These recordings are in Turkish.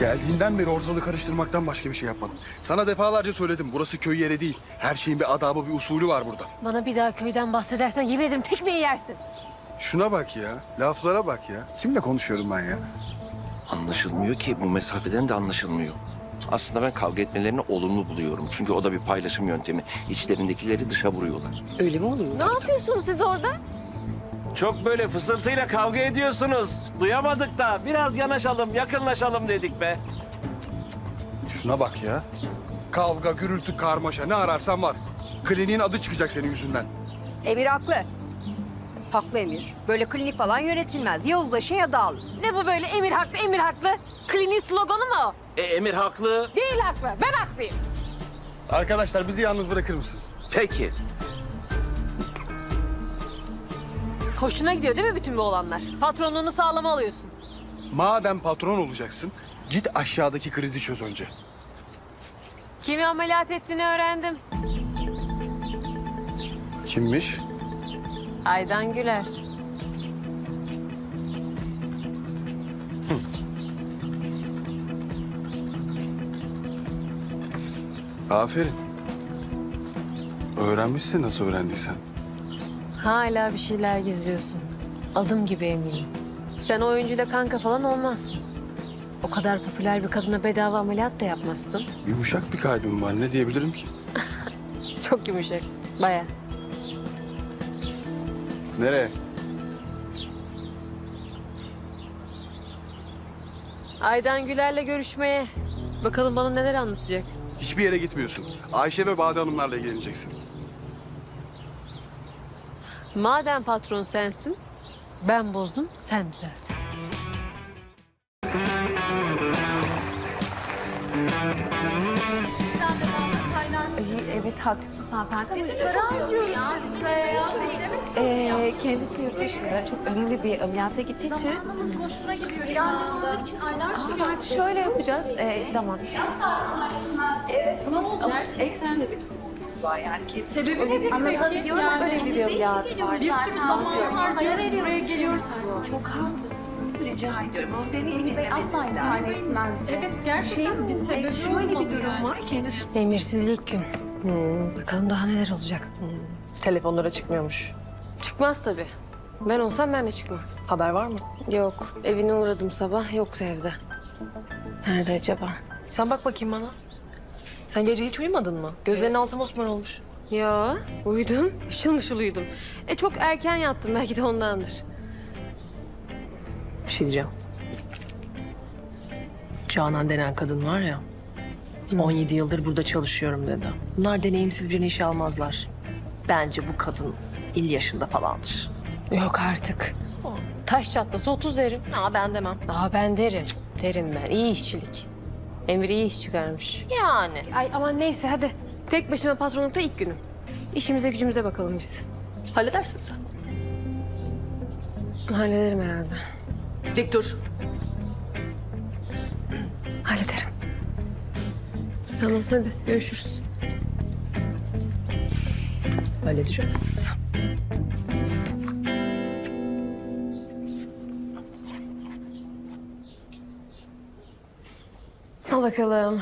Geldiğinden beri ortalığı karıştırmaktan başka bir şey yapmadın. Sana defalarca söyledim. Burası köy yeri değil. Her şeyin bir adabı, bir usulü var burada. Bana bir daha köyden bahsedersen yemin ederim tekmeyi yersin. Şuna bak ya. Laflara bak ya. Kimle konuşuyorum ben ya? Anlaşılmıyor ki bu mesafeden de anlaşılmıyor. Aslında ben kavga etmelerini olumlu buluyorum. Çünkü o da bir paylaşım yöntemi. İçlerindekileri dışa vuruyorlar. Öyle mi oluyor? Ne yapıyorsunuz siz orada? Çok böyle fısıltıyla kavga ediyorsunuz. Duyamadık da biraz yanaşalım, yakınlaşalım dedik be. Şuna bak ya. Kavga, gürültü, karmaşa ne ararsan var. Kliniğin adı çıkacak senin yüzünden. Emir haklı. Haklı Emir. Böyle klinik falan yönetilmez. Ya uzlaşın ya dağılın. Ne bu böyle emir haklı emir haklı? Kliniğin sloganı mı o? E, Emir haklı. Değil haklı. Ben haklıyım. Arkadaşlar bizi yalnız bırakır mısınız? Peki. Hoşuna gidiyor değil mi bütün bu olanlar? Patronluğunu sağlama alıyorsun. Madem patron olacaksın, git aşağıdaki krizi çöz önce. Kimi ameliyat ettiğini öğrendim. Kimmiş? Aydan Güler. Aferin. Öğrenmişsin nasıl öğrendiysen. Hala bir şeyler gizliyorsun. Adım gibi eminim. Sen oyuncuyla kanka falan olmazsın. O kadar popüler bir kadına bedava ameliyat da yapmazsın. Yumuşak bir kalbim var. Ne diyebilirim ki? Çok yumuşak. Baya. Nereye? Aydan Güler'le görüşmeye. Bakalım bana neler anlatacak. Hiçbir yere gitmiyorsun. Ayşe ve Bade Hanımlarla ilgileneceksin. Madem patron sensin, ben bozdum, sen düzelt. Evet haklısın hanımefendi. Ee, kendisi yurt dışında çok önemli bir ameliyata gittiği için. Randevu için aylar sürüyor. Şöyle yapacağız. Ee, tamam. Ne olacak? Eksen de bir var yani. Kesin Sebebi önemli peki? önemli Yani önemli bir ameliyat var. Bir sürü zaman harcıyoruz, buraya geliyoruz. Çok haklısınız. Rica ediyorum ama beni Bey asla imtihan etmezdi. Evet gerçekten bir sebebi şöyle bir durum var. Kendisi Emirsiz ilk gün. Hmm, bakalım daha neler olacak. Hmm. Telefonlara çıkmıyormuş. Çıkmaz tabii. Ben olsam ben de çıkmam. Haber var mı? Yok, evine uğradım sabah, yoktu evde. Nerede acaba? Sen bak bakayım bana. Sen gece hiç uyumadın mı? Gözlerin altı mosmor olmuş. Ya, uyudum. Işıl mışıl uyudum. E çok erken yattım, belki de ondandır. Bir şey diyeceğim. Canan denen kadın var ya. 17 yıldır burada çalışıyorum dedi. Bunlar deneyimsiz birini işe almazlar. Bence bu kadın il yaşında falandır. Yok artık. Taş çatlasa 30 derim. Aa ben demem. Aa ben derim. Derim ben. İyi işçilik. Emir iyi iş çıkarmış. Yani. Ay aman neyse hadi. Tek başıma patronlukta ilk günüm. İşimize gücümüze bakalım biz. Halledersin sen. Hallederim herhalde. Dik dur. Hallederim. Tamam hadi görüşürüz. Halledeceğiz. Bakalım.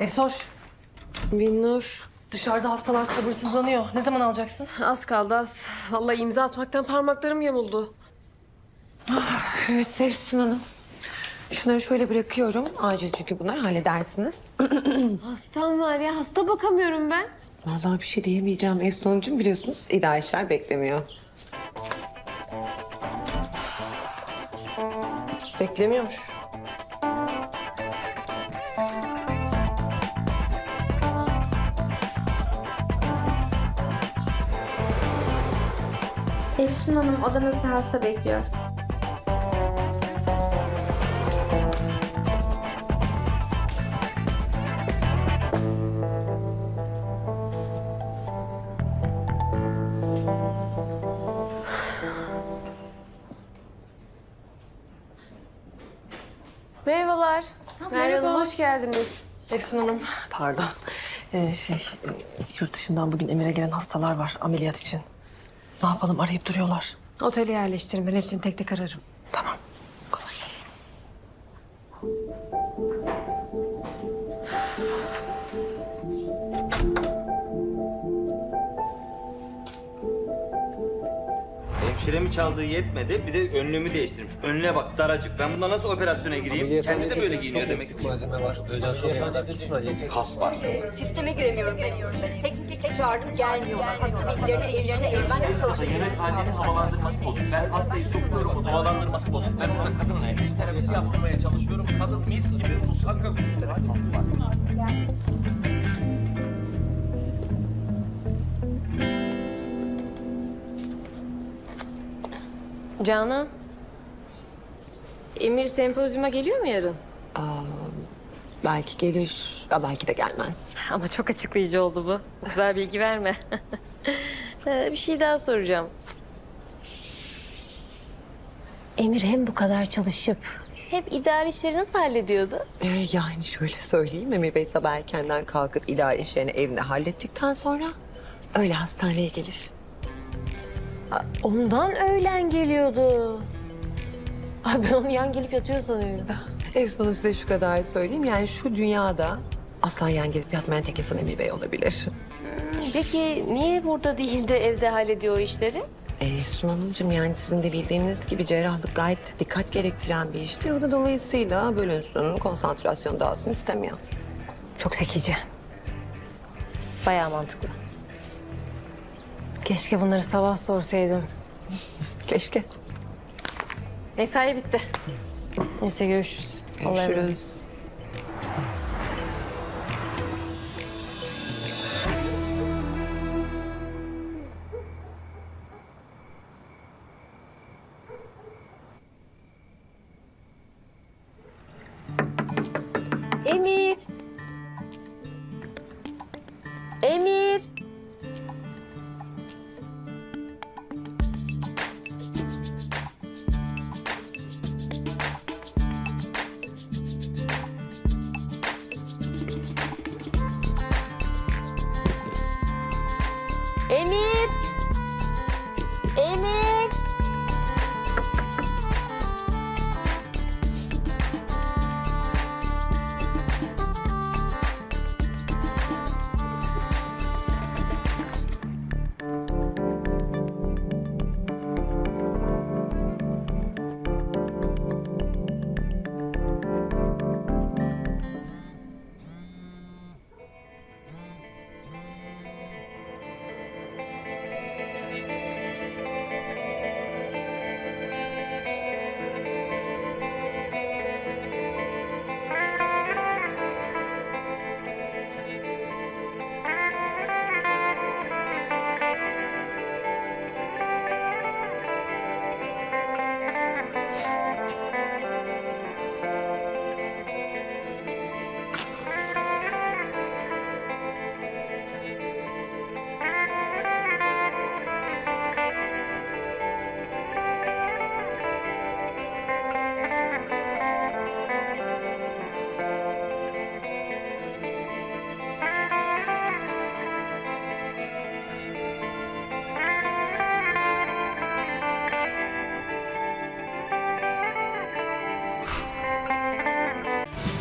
Efsoş, Binnur. dışarıda hastalar sabırsızlanıyor. Ne zaman alacaksın? Az kaldı az. Vallahi imza atmaktan parmaklarım yamuldu. Evet Sevsun Hanım. Şunları şöyle bırakıyorum. Acil çünkü bunlar halledersiniz. Hastam var ya. Hasta bakamıyorum ben. Vallahi bir şey diyemeyeceğim. Hanımcığım biliyorsunuz idare işler beklemiyor. Beklemiyormuş. Efsun Hanım odanızda hasta bekliyor. Merhabalar. Merhaba. Hanım, hoş geldiniz. Efsun Hanım. Pardon. Ee, şey, e, yurt dışından bugün Emir'e gelen hastalar var ameliyat için. Ne yapalım arayıp duruyorlar. Otele yerleştirin. Ben hepsini tek tek ararım. Hemşiremi çaldığı yetmedi. Bir de önlüğümü değiştirmiş. Önüne bak daracık. Ben bundan nasıl operasyona gireyim? Kendi de böyle giyiniyor demek ki. malzeme var. Özel sonra adetsin Ali. Kas var. Sisteme giremiyorum ben. Teknik ekip çağırdım gelmiyorlar. Hasta bilgilerine Ben nasıl çalışayım? Yemekhanenin havalandırması bozuk. Ben hastayı sokuyorum, o havalandırması bozuk. Ben burada kadınla nefes terapisi yaptırmaya çalışıyorum. Kadın mis gibi musakka kas var. Canan. Emir sempozyuma geliyor mu yarın? Belki gelir, ya belki de gelmez. Ama çok açıklayıcı oldu bu. Bu kadar bilgi verme. Ee, bir şey daha soracağım. Emir hem bu kadar çalışıp hep idari işleri nasıl hallediyordu? Ee, yani şöyle söyleyeyim, Emir Bey sabah erkenden kalkıp idari işlerini evinde hallettikten sonra öyle hastaneye gelir. Ondan öğlen geliyordu. Ay ben onu yan gelip yatıyor sanıyorum. Efsun Hanım size şu kadar söyleyeyim. Yani şu dünyada asla yan gelip yatmayan tek insan Emir Bey olabilir. Peki niye burada değil de evde hallediyor o işleri? Ee, Hanımcığım yani sizin de bildiğiniz gibi cerrahlık gayet dikkat gerektiren bir iştir. O da dolayısıyla bölünsün, konsantrasyon dağılsın istemiyor. Çok zekice. Bayağı mantıklı. Keşke bunları sabah sorsaydım. Keşke. Mesai bitti. Neyse görüşürüz. Allah'a emanet. Görüşürüz. Emir. Emir.